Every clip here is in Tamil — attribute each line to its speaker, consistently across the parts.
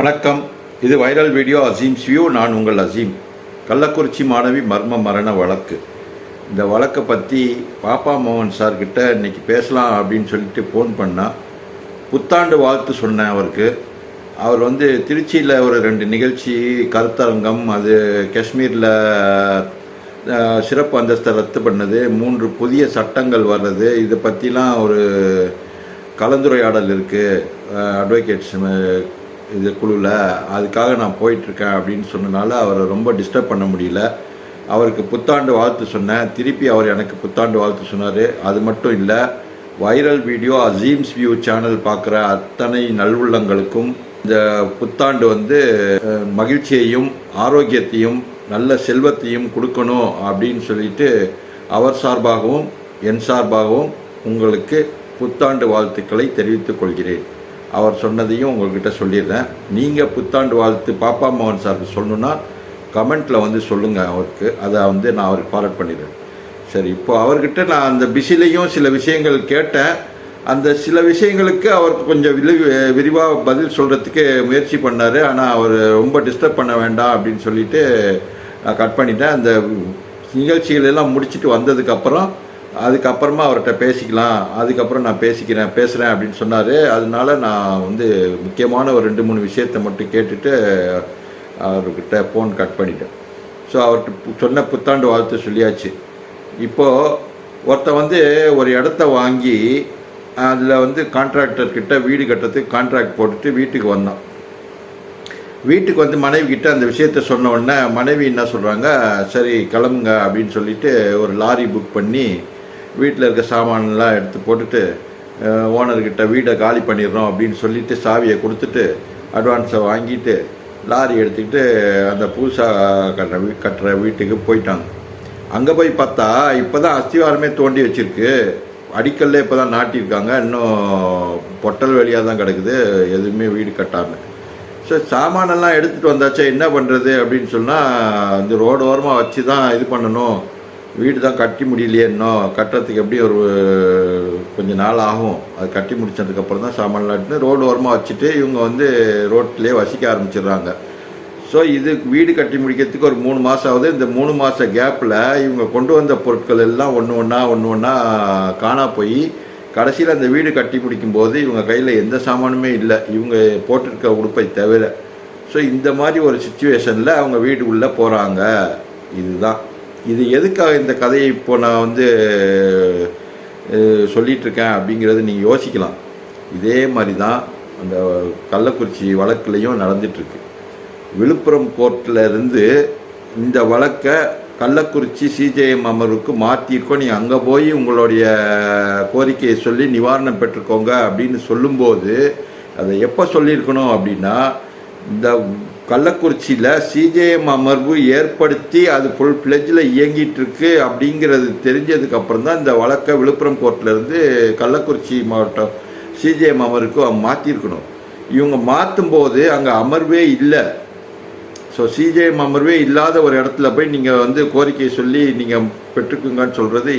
Speaker 1: வணக்கம். இது வைரல் வீடியோ அசீம்ஸ் வியூ நான் உங்கள் அசீம். கள்ளக்குறிச்சி மாணவி மர்ம மரண வழக்கு. இந்த வழக்கை பற்றி பாப்பா மோகன் சார்கிட்ட இன்றைக்கி பேசலாம் அப்படின்னு சொல்லிட்டு ஃபோன் பண்ணால் புத்தாண்டு வாழ்த்து சொன்னேன் அவருக்கு. அவர் வந்து திருச்சியில் ஒரு ரெண்டு நிகழ்ச்சி கருத்தரங்கம் அது காஷ்மீரில் சிறப்பு அந்தஸ்தை ரத்து பண்ணது மூன்று புதிய சட்டங்கள் வர்றது இதை பற்றிலாம் ஒரு கலந்துரையாடல் இருக்குது அட்வொகேட்ஸ் இது குழுவில் அதுக்காக நான் போயிட்டுருக்கேன் அப்படின்னு சொன்னனால அவரை ரொம்ப டிஸ்டர்ப் பண்ண முடியல. அவருக்கு புத்தாண்டு வாழ்த்து சொன்னேன். திருப்பி அவர் எனக்கு புத்தாண்டு வாழ்த்து சொன்னார். அது மட்டும் இல்லை viral video Aseem's view channel பார்க்குற அத்தனை நல்வுள்ளங்களுக்கும் இந்த புத்தாண்டு வந்து மகிழ்ச்சியையும் ஆரோக்கியத்தையும் நல்ல செல்வத்தையும் கொடுக்கணும் அப்படின்னு சொல்லிட்டு அவர் சார்பாகவும் என் சார்பாகவும் உங்களுக்கு புத்தாண்டு வாழ்த்துக்களை தெரிவித்துக் கொள்கிறேன். அவர் சொன்னதையும் உங்கள்கிட்ட சொல்லிடுறேன். நீங்கள் புத்தாண்டு வாழ்த்து பாப்பா மோகன் சாருக்கு சொல்லணுன்னா கமெண்ட்டில் வந்து சொல்லுங்கள் அவருக்கு. அதை வந்து நான் அவருக்கு ஃபார்வர்ட் பண்ணிடுறேன். சரி இப்போ அவர்கிட்ட நான் அந்த பிஸிலையும் சில விஷயங்கள் கேட்டேன். அந்த சில விஷயங்களுக்கு அவர் கொஞ்சம் விரி விரிவாக பதில் சொல்கிறதுக்கு முயற்சி பண்ணார். ஆனால் அவர் ரொம்ப டிஸ்டர்ப் பண்ண வேண்டாம் அப்படின்னு சொல்லிட்டு நான் கட் பண்ணிட்டேன். அந்த நிகழ்ச்சிகள் எல்லாம் முடிச்சுட்டு வந்ததுக்கப்புறம் அதுக்கப்புறமா அவர்கிட்ட பேசிக்கலாம் அதுக்கப்புறம் நான் பேசிக்கிறேன் பேசுகிறேன் அப்படின்னு சொன்னார். அதனால நான் வந்து முக்கியமான ஒரு ரெண்டு மூணு விஷயத்தை மட்டும் கேட்டுட்டு அவர்கிட்ட ஃபோன் கட் பண்ணிட்டேன். ஸோ அவர்கிட்ட சொன்ன புத்தாண்டு வாழ்த்து சொல்லியாச்சு. இப்போது ஒருத்தன் வந்து ஒரு இடத்த வாங்கி அதில் வந்து கான்ட்ராக்டர்கிட்ட வீடு கட்டுறதுக்கு கான்ட்ராக்ட் போட்டுட்டு வீட்டுக்கு வந்தான். வீட்டுக்கு வந்து மனைவி கிட்ட அந்த விஷயத்த சொன்ன உடனே மனைவி என்ன சொல்கிறாங்க சரி கிளம்புங்க அப்படின்னு சொல்லிட்டு ஒரு லாரி புக் பண்ணி வீட்டில் இருக்க சாமான்லாம் எடுத்து போட்டுட்டு ஓனர்கிட்ட வீடை காலி பண்ணிடுறோம் அப்படின்னு சொல்லிட்டு சாவியை கொடுத்துட்டு அட்வான்ஸை வாங்கிட்டு லாரி எடுத்துக்கிட்டு அந்த புதுசாக கட்டுற வீ கட்டுற வீட்டுக்கு போயிட்டாங்க. அங்கே போய் பார்த்தா இப்போ தான் அஸ்திவாரமே தோண்டி வச்சுருக்கு. அடிக்கல்ல இப்போ தான் நாட்டியிருக்காங்க. இன்னும் பொட்டல் வெளியாக தான் கிடக்குது. எதுவுமே வீடு கட்டாமல் ஸோ சாமானெல்லாம் எடுத்துகிட்டு வந்தாச்சா என்ன பண்ணுறது அப்படின்னு சொன்னால் இந்த ரோடு ஓரமாக வச்சு தான் இது பண்ணணும். வீடு தான் கட்டி முடியலையே இன்னும் கட்டுறதுக்கு எப்படி ஒரு கொஞ்சம் நாள் ஆகும். அது கட்டி முடிச்சதுக்கப்புறம் தான் சாமான்லாம் ரோடு ஓரமாக வச்சுட்டு இவங்க வந்து ரோட்லேயே வசிக்க ஆரம்பிச்சிடுறாங்க. ஸோ இது வீடு கட்டி முடிக்கிறதுக்கு ஒரு மூணு மாதம் ஆகுது. இந்த மூணு மாத கேப்பில் இவங்க கொண்டு வந்த பொருட்கள் எல்லாம் ஒன்று ஒன்றா ஒன்று ஒன்றா காணா போய் கடைசியில் அந்த வீடு கட்டி முடிக்கும்போது இவங்க கையில் எந்த சாமானுமே இல்லை. இவங்க போட்டிருக்க உடுப்பை தவிர. ஸோ இந்த மாதிரி ஒரு சுச்சுவேஷனில் அவங்க வீடு உள்ளே போகிறாங்க இதுதான். இது எதுக்காக இந்த கதையை இப்போ நான் வந்து சொல்லிகிட்ருக்கேன் அப்படிங்கிறது நீங்கள் யோசிக்கலாம். இதே மாதிரி தான் அந்த கள்ளக்குறிச்சி வழக்குலையும் நடந்துட்டுருக்கு. விழுப்புரம் கோர்ட்டில் இருந்து இந்த வழக்கை கள்ளக்குறிச்சி சிஜேஎம் அமர்வுக்கு மாற்றிருக்கோம் நீங்கள் அங்கே போய் உங்களுடைய கோரிக்கையை சொல்லி நிவாரணம் பெற்றுக்கோங்க அப்படின்னு சொல்லும்போது அதை எப்போ சொல்லியிருக்கணும் அப்படின்னா இந்த கள்ளக்குறிச்சியில் சிஜேஎம் அமர்வு ஏற்படுத்தி அது ஃபுல் ஃப்ளெஜில் இயங்கிட்டு இருக்கு அப்படிங்கிறது தெரிஞ்சதுக்கு அப்புறம் தான் இந்த வழக்கை விழுப்புரம் கோர்ட்லேருந்து கள்ளக்குறிச்சி மாவட்டம் சிஜேஎம் அமர்வுக்கு மாற்றிருக்கணும் இவங்க மாற்றும் போது அங்கே அமர்வே இல்லை. ஸோ சிஜேஎம் அமர்வே இல்லாத ஒரு இடத்துல போய் நீங்கள் வந்து கோரிக்கையை சொல்லி நீங்கள் பெற்றுக்குங்கன்னு சொல்கிறது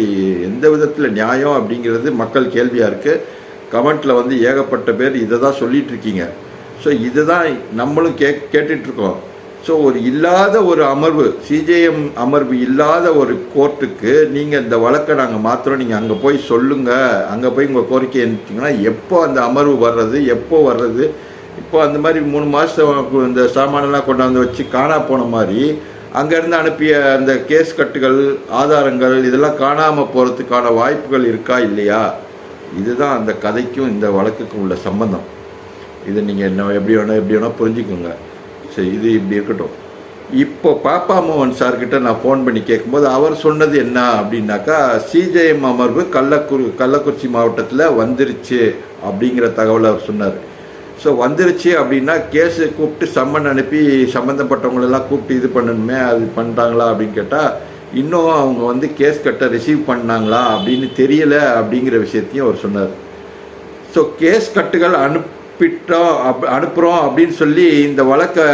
Speaker 1: எந்த விதத்தில் நியாயம் அப்படிங்கிறது மக்கள் கேள்வியாக இருக்குது கமெண்ட்டில் வந்து ஏகப்பட்ட பேர் இதை தான் சொல்லிகிட்ருக்கீங்க ஸோ இதுதான் நம்மளும் கே கேட்டுட்ருக்கோம். ஸோ ஒரு இல்லாத ஒரு அமர்வு சிஜேஎம் அமர்வு இல்லாத ஒரு கோர்ட்டுக்கு நீங்கள் இந்த வழக்கை நாங்கள் மாத்திரம் நீங்கள் அங்கே போய் சொல்லுங்கள் அங்கே போய் உங்கள் கோரிக்கை அனுப்பிச்சிங்கன்னா எப்போ அந்த அமர்வு வர்றது எப்போ வர்றது? இப்போ அந்த மாதிரி மூணு மாதம் இந்த சாமானெல்லாம் கொண்டாந்து வச்சு காணா போன மாதிரி அங்கேருந்து அனுப்பிய அந்த கேஸ் கட்டுகள் ஆதாரங்கள் இதெல்லாம் காணாமல் போகிறதுக்கான வாய்ப்புகள் இருக்கா இல்லையா? இதுதான் அந்த கதைக்கும் இந்த வழக்குக்கும் உள்ள சம்பந்தம். இதை நீங்கள் என்ன எப்படி வேணால் எப்படி வேணால் புரிஞ்சுக்கோங்க. சரி இது இப்படி இருக்கட்டும். இப்போ பாப்பா மோகன் சார்கிட்ட நான் ஃபோன் பண்ணி கேட்கும்போது அவர் சொன்னது என்ன அப்படின்னாக்கா சிஜேஎம் அமர்வு கள்ளக்குறி கள்ளக்குறிச்சி மாவட்டத்தில் வந்துருச்சு அப்படிங்கிற தகவலை அவர் சொன்னார். ஸோ வந்துருச்சு அப்படின்னா கேஸு கூப்பிட்டு சம்மன் அனுப்பி சம்மந்தப்பட்டவங்களெல்லாம் கூப்பிட்டு இது பண்ணணுமே அது பண்ணிட்டாங்களா அப்படின்னு கேட்டால் இன்னும் அவங்க வந்து கேஸ் கட்ட ரிசீவ் பண்ணாங்களா அப்படின்னு தெரியலை அப்படிங்கிற விஷயத்தையும் அவர் சொன்னார். ஸோ கேஸ் கட்டுகள் அனுப்பிட்டோம் அப் அனுப்புகிறோம் அப்படின்னு சொல்லி இந்த வழக்கை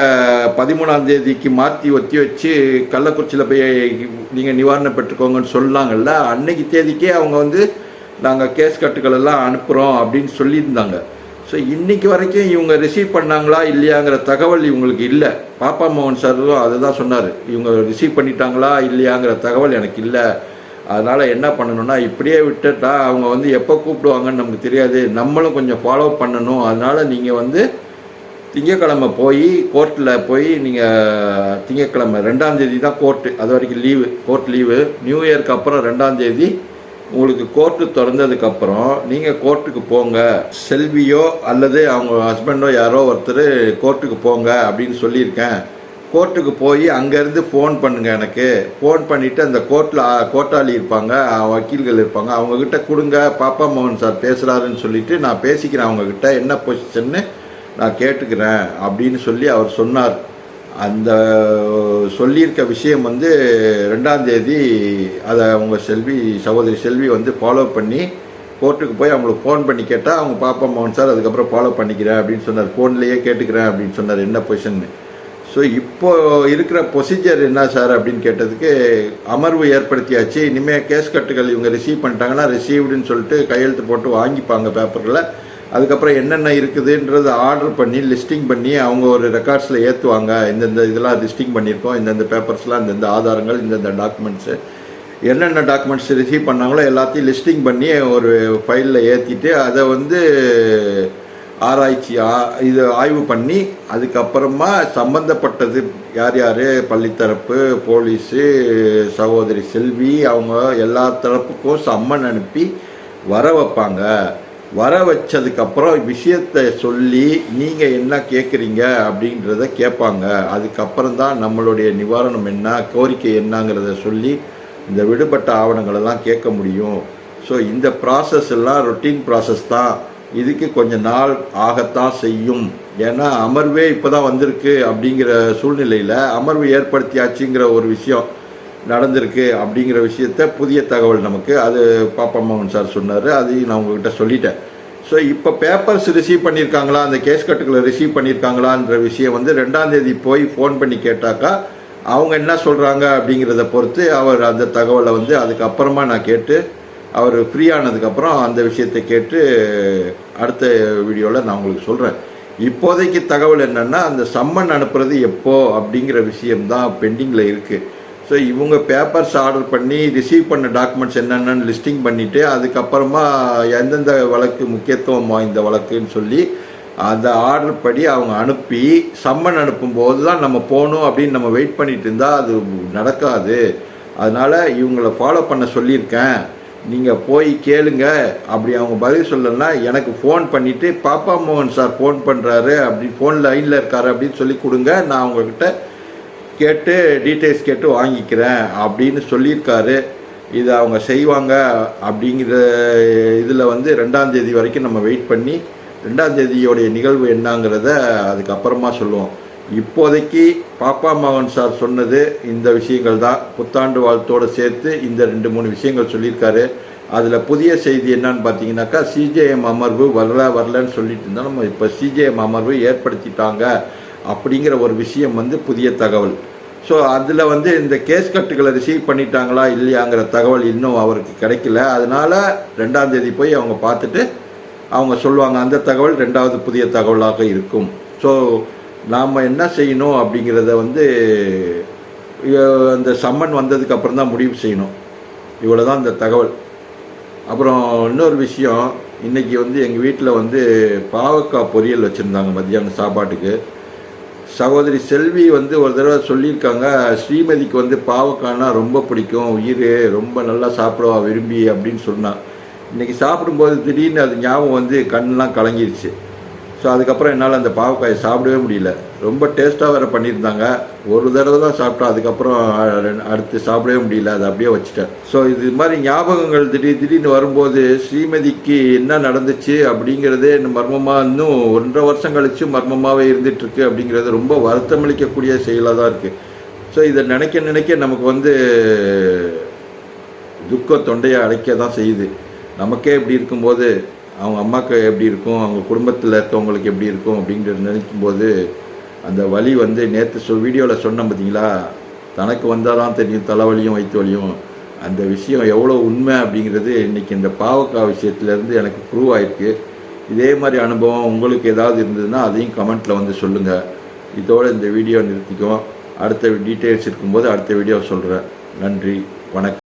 Speaker 1: பதிமூணாம் தேதிக்கு மாற்றி ஒத்தி வச்சு கள்ளக்குறிச்சியில் போய் நீங்கள் நிவாரணம் பெற்றுக்கோங்கன்னு சொன்னாங்கல்ல அன்னைக்கு தேதிக்கே அவங்க வந்து நாங்கள் கேஸ் கட்டுகள் எல்லாம் அனுப்புகிறோம் அப்படின்னு சொல்லியிருந்தாங்க. ஸோ இன்றைக்கி வரைக்கும் இவங்க ரிசீவ் பண்ணாங்களா இல்லையாங்கிற தகவல் இவங்களுக்கு இல்லை. பாப்பா மோகன் சாரும் அதை தான் சொன்னார். இவங்க ரிசீவ் பண்ணிட்டாங்களா இல்லையாங்கிற தகவல் எனக்கு இல்லை. அதனால் என்ன பண்ணணும்னா இப்படியே விட்டுட்டா அவங்க வந்து எப்போ கூப்பிடுவாங்கன்னு நமக்கு தெரியாது. நம்மளும் கொஞ்சம் ஃபாலோ பண்ணணும். அதனால் நீங்கள் வந்து திங்கக்கிழமை போய் கோர்ட்டில் போய் நீங்கள் திங்கக்கிழமை ரெண்டாம் தேதி தான் கோர்ட்டு அது வரைக்கும் லீவு கோர்ட் லீவு நியூ இயர்க்கு அப்புறம் ரெண்டாம் தேதி உங்களுக்கு கோர்ட்டு திறந்ததுக்கப்புறம் நீங்கள் கோர்ட்டுக்கு போங்க. செல்வியோ அல்லது அவங்க ஹஸ்பண்டோ யாரோ ஒருத்தர் கோர்ட்டுக்கு போங்க அப்படின்னு சொல்லியிருக்கேன். கோர்ட்டுக்கு போய் அங்கேருந்து ஃபோன் பண்ணுங்க எனக்கு. ஃபோன் பண்ணிவிட்டு அந்த கோர்ட்டில் கோட்டாளி இருப்பாங்க வக்கீல்கள் இருப்பாங்க. அவங்கக்கிட்ட கொடுங்க பாப்பா மோகன் சார் பேசுகிறாருன்னு சொல்லிவிட்டு நான் பேசிக்கிறேன் அவங்கக்கிட்ட என்ன பொசிஷன்னு நான் கேட்டுக்கிறேன் அப்படின்னு சொல்லி அவர் சொன்னார். அந்த சொல்லியிருக்க விஷயம் வந்து ரெண்டாந்தேதி அதை அவங்க செல்வி சகோதரி செல்வி வந்து ஃபாலோ பண்ணி கோர்ட்டுக்கு போய் அவங்களுக்கு ஃபோன் பண்ணி கேட்டால் அவங்க பாப்பா மோகன் சார் அதுக்கப்புறம் ஃபாலோ பண்ணிக்கிறேன் அப்படின்னு சொன்னார். ஃபோன்லேயே கேட்டுக்கிறேன் அப்படின்னு சொன்னார். என்ன பொசிஷன்னு ஸோ இப்போ இருக்கிற ப்ரொசீஜர் என்ன சார் அப்படின்னு கேட்டதுக்கு அமர்வு ஏற்படுத்தியாச்சு. இனிமேல் கேஸ் கட்டுகள் இவங்க ரிசீவ் பண்ணிட்டாங்கன்னா ரிசீவ்டுன்னு சொல்லிட்டு கையெழுத்து போட்டு வாங்கிப்பாங்க பேப்பரில் அதுக்கப்புறம் என்னென்ன இருக்குதுன்றது ஆர்டர் பண்ணி லிஸ்டிங் பண்ணி அவங்க ஒரு ரெக்கார்ட்ஸில் ஏற்றுவாங்க இந்தந்த இதெல்லாம் லிஸ்டிங் பண்ணியிருக்கோம். இந்தந்த பேப்பர்ஸ்லாம் இந்தந்த ஆதாரங்கள் இந்தந்த டாக்குமெண்ட்ஸு என்னென்ன டாக்குமெண்ட்ஸ் ரிசீவ் பண்ணாங்களோ எல்லாத்தையும் லிஸ்டிங் பண்ணி ஒரு ஃபைலில் ஏற்றிட்டு அதை வந்து ஆராய்ச்சி இது ஆய்வு பண்ணி அதுக்கப்புறமா சம்பந்தப்பட்டது யார் யார் பள்ளித்தரப்பு போலீஸு சகோதரி செல்வி அவங்க எல்லா தரப்புக்கும் சம்மன் அனுப்பி வர வைப்பாங்க. வர வச்சதுக்கப்புறம் விஷயத்தை சொல்லி நீங்கள் என்ன கேட்குறீங்க அப்படின்றத கேட்பாங்க அதுக்கப்புறம் தான் நம்மளுடைய நிவாரணம் என்ன கோரிக்கை என்னங்கிறத சொல்லி இந்த விடுபட்ட ஆவணங்களெல்லாம் கேட்க முடியும். ஸோ இந்த ப்ராசஸ் எல்லாம் ரொட்டீன் ப்ராசஸ் தான். இதுக்கு கொஞ்ச நாள் ஆகத்தான் செய்யும். ஏன்னா அமர்வே இப்போ தான் வந்திருக்கு அப்படிங்கிற சூழ்நிலையில் அமர்வு ஏற்படுத்தியாச்சுங்கிற ஒரு விஷயம் நடந்திருக்கு அப்படிங்கிற விஷயத்த புதிய தகவல் நமக்கு அது பாப்பா மோகன் சார் சொன்னார். அதையும் நான் உங்ககிட்ட சொல்லிட்டேன். ஸோ இப்போ பேப்பர்ஸ் ரிசீவ் பண்ணியிருக்காங்களா? அந்த கேஸ் கட்டுகளை ரிசீவ் பண்ணியிருக்காங்களான்ற விஷயம் வந்து ரெண்டாம் தேதி போய் ஃபோன் பண்ணி கேட்டாக்கா அவங்க என்ன சொல்கிறாங்க அப்படிங்கிறத பொறுத்து அவர் அந்த தகவலை வந்து அதுக்கப்புறமா நான் கேட்டு அவர் ஃப்ரீயானதுக்கப்புறம் அந்த விஷயத்தை கேட்டு அடுத்த வீடியோவில் நான் உங்களுக்கு சொல்கிறேன் இப்போதைக்கு தகவல் என்னென்னா அந்த சம்மன் அனுப்புறது எப்போ அப்படிங்கிற விஷயம்தான் பெண்டிங்கில் இருக்குது ஸோ இவங்க பேப்பர்ஸ் ஆர்டர் பண்ணி ரிசீவ் பண்ண டாக்குமெண்ட்ஸ் என்னென்னு லிஸ்டிங் பண்ணிவிட்டு அதுக்கப்புறமா எந்தெந்த வழக்கு முக்கியத்துவம் வாய்ந்த வழக்குன்னு சொல்லி அந்த ஆர்டர் படி அவங்க அனுப்பி சம்மன் அனுப்பும்போது தான் நம்ம போகணும் அப்படின்னு நம்ம வெயிட் பண்ணிட்டு இருந்தால் அது நடக்காது. அதனால் இவங்களை ஃபாலோ பண்ண சொல்லியிருக்கேன். நீங்கள் போய் கேளுங்க. அப்படி அவங்க பதில் சொல்லலைன்னா எனக்கு ஃபோன் பண்ணிவிட்டு பாப்பா மோகன் சார் ஃபோன் பண்ணுறாரு அப்படி ஃபோன் லைனில் இருக்காரு அப்படின்னு சொல்லி கொடுங்க. நான் அவங்கக்கிட்ட கேட்டு டீட்டெயில்ஸ் கேட்டு வாங்கிக்கிறேன் அப்படின்னு சொல்லியிருக்காரு. இதை அவங்க செய்வாங்க அப்படிங்கிற இதில் வந்து ரெண்டாம் தேதி வரைக்கும் நம்ம வெயிட் பண்ணி ரெண்டாம் தேதியோடைய நிகழ்வு என்னங்கிறத அதுக்கப்புறமா சொல்லுவோம். இப்போதைக்கு பாப்பா மகன் சார் சொன்னது இந்த விஷயங்கள் தான். புத்தாண்டு வாழ்த்தோடு சேர்த்து இந்த ரெண்டு மூணு விஷயங்கள் சொல்லியிருக்காரு. அதில் புதிய செய்தி என்னன்னு பார்த்தீங்கன்னாக்கா சிஜேஎம் அமர்வு வரல வரலன்னு சொல்லிட்டு இருந்தாலும் நம்ம இப்போ சிஜேஎம் அமர்வு ஏற்படுத்திட்டாங்க அப்படிங்கிற ஒரு விஷயம் வந்து புதிய தகவல். ஸோ அதில் வந்து இந்த கேஸ் கட்டுகளை ரிசீவ் பண்ணிட்டாங்களா இல்லையாங்கிற தகவல் இன்னும் அவருக்கு கிடைக்கல. அதனால் ரெண்டாம் தேதி போய் அவங்க பார்த்துட்டு அவங்க சொல்லுவாங்க அந்த தகவல் ரெண்டாவது புதிய தகவலாக இருக்கும். ஸோ நாம் என்ன செய்யணும் அப்படிங்கிறத வந்து அந்த சம்மன் வந்ததுக்கப்புறம் தான் முடிவு செய்யணும். இவ்வளோ தான் இந்த தகவல். அப்புறம் இன்னொரு விஷயம் இன்றைக்கி வந்து எங்கள் வீட்டில் வந்து பாவக்காய் பொரியல் வச்சுருந்தாங்க மத்தியானம் சாப்பாட்டுக்கு. சகோதரி செல்வி வந்து ஒரு தடவை சொல்லியிருக்காங்க ஸ்ரீமதிக்கு வந்து பாவக்காய்னா ரொம்ப பிடிக்கும் உயிர் ரொம்ப நல்லா சாப்பிடுவா விரும்பி அப்படின்னு சொன்னான் இன்னைக்கு சாப்பிடும்போது திடீர்னு அது ஞாபகம் வந்து கண்ணெலாம் கலங்கிருச்சு. ஸோ அதுக்கப்புறம் என்னால் அந்த பாவக்காயை சாப்பிடவே முடியல. ரொம்ப டேஸ்ட்டாக வேறு பண்ணியிருந்தாங்க. ஒரு தடவை தான் சாப்பிட்டா அதுக்கப்புறம் அடுத்து சாப்பிடவே முடியல. அதை அப்படியே வச்சுட்டேன். ஸோ இது மாதிரி ஞாபகங்கள் திடீர் திடீர்னு வரும்போது ஸ்ரீமதிக்கு என்ன நடந்துச்சு அப்படிங்கிறதே மர்மமாக இன்னும் ஒன்றரை வருஷம் கழிச்சு மர்மமாகவே இருந்துகிட்ருக்கு அப்படிங்கிறது ரொம்ப வருத்தமளிக்கக்கூடிய செயலாக தான் இருக்குது ஸோ இதை நினைக்க நினைக்க நமக்கு வந்து துக்க தொண்டையை அடைக்க தான் செய்யுது. நமக்கே இப்படி இருக்கும்போது அவங்க அம்மாவுக்கு எப்படி இருக்கும் அவங்க குடும்பத்தில் இருக்கவங்களுக்கு எப்படி இருக்கும் அப்படிங்கிறது நினைக்கும்போது அந்த வலி வந்து நேற்று சொ வீடியோவில் சொன்னேன் பார்த்தீங்களா தனக்கு வந்தால் தான் தெரியும் தலைவலியும் வயிற்று வலியும் அந்த விஷயம் எவ்வளோ உண்மை அப்படிங்கிறது இன்றைக்கி இந்த பாவக்கா விஷயத்துலேருந்து எனக்கு ப்ரூவ் ஆயிருக்கு. இதே மாதிரி அனுபவம் உங்களுக்கு ஏதாவது இருந்ததுன்னா அதையும் கமெண்ட்டில் வந்து சொல்லுங்கள் இதோட இந்த வீடியோ நிறுத்திக்குவோம். அடுத்த டீட்டெயில்ஸ் இருக்கும்போது அடுத்த வீடியோ சொல்கிறேன் நன்றி வணக்கம்.